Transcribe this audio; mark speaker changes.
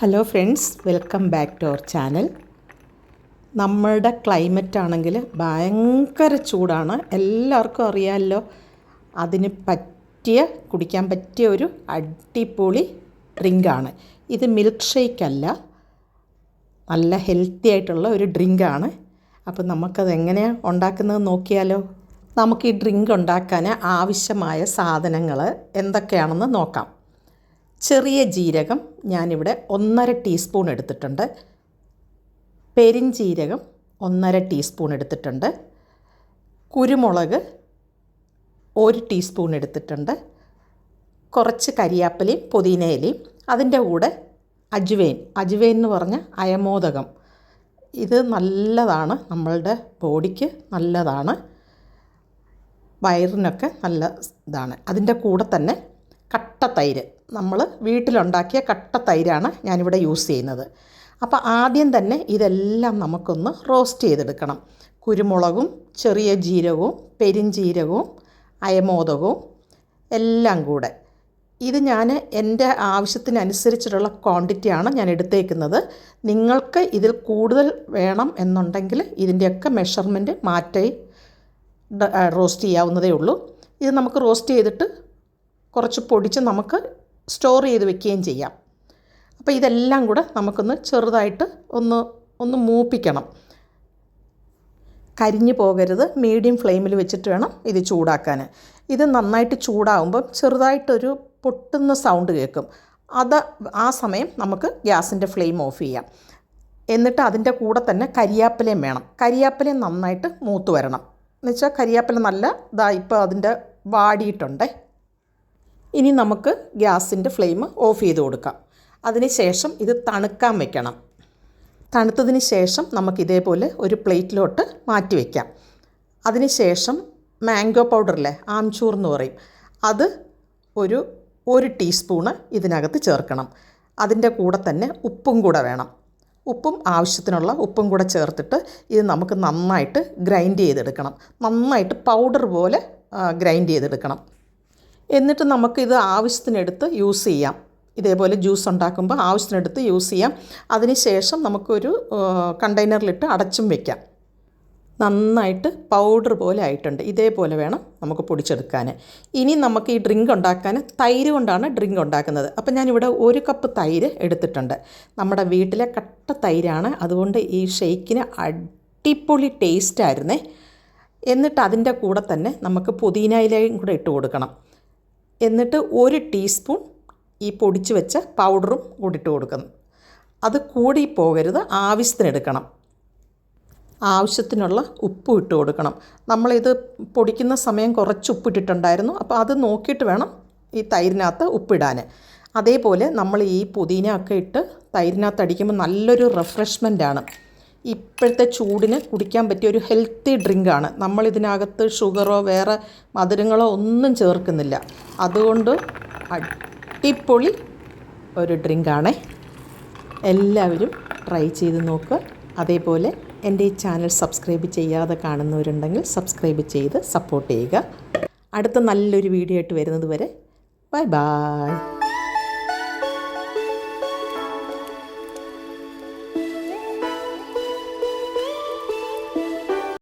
Speaker 1: Hello friends welcome back to our channel നമ്മളുടെ climate ആണെങ്കിൽ ഭയങ്കര ചൂടാണ്. എല്ലാവർക്കും അറിയാമല്ലോ അതിന് പറ്റിയ കുടിക്കാൻ പറ്റിയ ഒരു അടിപൊളി ഡ്രിങ്കാണ് ഇത് മിൽക്ക് ഷേക്ക് അല്ല. നല്ല ഹെൽത്തി ആയിട്ടുള്ള ഒരു ഡ്രിങ്കാണ് അപ്പോൾ നമുക്കത് എങ്ങനെയാണ് ഉണ്ടാക്കുന്നത് നോക്കിയാലോ. നമുക്ക് ഈ ഡ്രിങ്ക് ഉണ്ടാക്കാൻ ആവശ്യമായ സാധനങ്ങൾ എന്തൊക്കെയാണെന്ന് നോക്കാം. ചെറിയ ജീരകം ഞാനിവിടെ ഒന്നര ടീസ്പൂൺ എടുത്തിട്ടുണ്ട്. പെരിഞ്ജീരകം ഒന്നര ടീസ്പൂൺ എടുത്തിട്ടുണ്ട്. കുരുമുളക് ഒരു ടീസ്പൂൺ എടുത്തിട്ടുണ്ട്. കുറച്ച് കരിയാപ്പലയും പുതിനയിലയും അതിന്റെ കൂടെ അജുവേൻ. അജുവേൻ എന്ന് പറഞ്ഞ അയമോദകം. ഇത് നല്ലതാണ് നമ്മളുടെ ബോഡിക്ക് നല്ലതാണ്. വയറിനൊക്കെ നല്ല ഇതാണ്. അതിന്റെ കൂടെ തന്നെ കട്ട തൈര് നമ്മൾ വീട്ടിലുണ്ടാക്കിയ കട്ട തൈരാണ് ഞാനിവിടെ യൂസ് ചെയ്യുന്നത്. അപ്പോൾ ആദ്യം തന്നെ ഇതെല്ലാം നമുക്കൊന്ന് റോസ്റ്റ് ചെയ്തെടുക്കണം. കുരുമുളകും ചെറിയ ജീരകവും പെരിഞ്ജീരകവും അയമോദകവും എല്ലാം കൂടെ. ഇത് ഞാൻ എന്റെ ആവശ്യത്തിനനുസരിച്ചിട്ടുള്ള ക്വാണ്ടിറ്റിയാണ് ഞാൻ എടുത്തേക്കുന്നത്. നിങ്ങൾക്ക് ഇതിൽ കൂടുതൽ വേണം എന്നുണ്ടെങ്കിൽ ഇതിന്റെയൊക്കെ മെഷർമെന്റ് മാറ്റി റോസ്റ്റ് ചെയ്യാവുന്നതേ ഉള്ളൂ. ഇത് നമുക്ക് റോസ്റ്റ് ചെയ്തിട്ട് കുറച്ച് പൊടിച്ച് നമുക്ക് സ്റ്റോർ ചെയ്ത് വെക്കുകയും ചെയ്യാം. അപ്പോൾ ഇതെല്ലാം കൂടെ നമുക്കൊന്ന് ചെറുതായിട്ട് ഒന്ന് ഒന്ന് മൂപ്പിക്കണം. കരിഞ്ഞു പോകരുത്. മീഡിയം ഫ്ലെയിമിൽ വെച്ചിട്ട് വേണം ഇത് ചൂടാക്കാൻ ഇത് നന്നായിട്ട് ചൂടാവുമ്പം ചെറുതായിട്ടൊരു പൊട്ടുന്ന സൗണ്ട് കേൾക്കും. അത് ആ സമയം നമുക്ക് ഗ്യാസിന്റെ ഫ്ലെയിം ഓഫ് ചെയ്യാം. എന്നിട്ട് അതിന്റെ കൂടെ തന്നെ കരിയാപ്പിലയും വേണം. കരിയാപ്പിലയും നന്നായിട്ട് മൂത്ത് വരണം. എന്നുവെച്ചാൽ കരിയാപ്പില നല്ല ഇതാ ഇപ്പോൾ അതിന്റെ വാടിയിട്ടുണ്ടേ. ഇനി നമുക്ക് ഗ്യാസിന്റെ ഫ്ലെയിം ഓഫ് ചെയ്ത് കൊടുക്കാം. അതിന് ശേഷം ഇത് തണുക്കാൻ വെക്കണം. തണുത്തതിന് ശേഷം നമുക്ക് ഇതേപോലെ ഒരു പ്ലേറ്റിലോട്ട് മാറ്റി വയ്ക്കാം അതിന് ശേഷം മാംഗോ പൗഡറില്ലേ ആംചൂർ എന്ന് പറയും. അത് ഒരു ഒരു ടീസ്പൂണ് ഇതിനകത്ത് ചേർക്കണം. അതിന്റെ കൂടെ തന്നെ ഉപ്പും കൂടെ വേണം. ഉപ്പും ആവശ്യത്തിനുള്ള ഉപ്പും കൂടെ ചേർത്തിട്ട് ഇത് നമുക്ക് നന്നായിട്ട് ഗ്രൈൻഡ് ചെയ്തെടുക്കണം. നന്നായിട്ട് പൗഡർ പോലെ ഗ്രൈൻഡ് ചെയ്തെടുക്കണം. എന്നിട്ട് നമുക്കിത് ആവശ്യത്തിനെടുത്ത് യൂസ് ചെയ്യാം. ഇതേപോലെ ജ്യൂസ് ഉണ്ടാക്കുമ്പോൾ ആവശ്യത്തിനെടുത്ത് യൂസ് ചെയ്യാം. അതിന് ശേഷം നമുക്കൊരു കണ്ടെയ്നറിലിട്ട് അടച്ചും വെക്കാം. നന്നായിട്ട് പൗഡർ പോലെ ആയിട്ടുണ്ട്. ഇതേപോലെ വേണം നമുക്ക് പൊടിച്ചെടുക്കാൻ. ഇനി നമുക്ക് ഈ ഡ്രിങ്ക് ഉണ്ടാക്കാൻ തൈര് കൊണ്ടാണ് ഡ്രിങ്ക് ഉണ്ടാക്കുന്നത്. അപ്പം ഞാനിവിടെ ഒരു കപ്പ് തൈര് എടുത്തിട്ടുണ്ട്. നമ്മുടെ വീട്ടിലെ കട്ട തൈരാണ്. അതുകൊണ്ട് ഈ ഷെയ്ക്കിന് അടിപൊളി ടേസ്റ്റായിരുന്നേ എന്നിട്ട് അതിന്റെ കൂടെ തന്നെ നമുക്ക് പുതിന കൂടെ ഇട്ട് കൊടുക്കണം. എന്നിട്ട് ഒരു ടീസ്പൂൺ ഈ പൊടിച്ച് വെച്ച പൗഡറും കൂടിയിട്ട് കൊടുക്കുന്നു അത് കൂടി പോകരുത് ആവശ്യത്തിനെടുക്കണം ആവശ്യത്തിനുള്ള ഉപ്പ് ഇട്ട് കൊടുക്കണം. നമ്മളിത് പൊടിക്കുന്ന സമയം കുറച്ച് ഉപ്പ് ഇട്ടിട്ടുണ്ടായിരുന്നു. അപ്പോൾ അത് നോക്കിയിട്ട് വേണം ഈ തൈരിനകത്ത് ഉപ്പിടാൻ. അതേപോലെ നമ്മൾ ഈ പുതിന ഒക്കെ ഇട്ട് തൈരിനകത്ത് അടിക്കുമ്പോൾ നല്ലൊരു റിഫ്രഷ്മെന്റാണ് ഇപ്പോഴത്തെ ചൂടിന് കുടിക്കാൻ പറ്റിയ ഒരു ഹെൽത്തി ഡ്രിങ്കാണ് നമ്മൾ ഇതിനകത്ത് ഷുഗറോ വേറെ മധുരങ്ങളോ ഒന്നും ചേർക്കുന്നില്ല. അതുകൊണ്ട് അടിപൊളി ഒരു ഡ്രിങ്കാണേ എല്ലാവരും ട്രൈ ചെയ്ത് നോക്കുക അതേപോലെ എന്റെ ഈ ചാനൽ സബ്സ്ക്രൈബ് ചെയ്യാതെ കാണുന്നവരുണ്ടെങ്കിൽ സബ്സ്ക്രൈബ് ചെയ്ത് സപ്പോർട്ട് ചെയ്യുക. അടുത്ത നല്ലൊരു വീഡിയോ ആയിട്ട് വരുന്നത് വരെ ബൈ ബായ്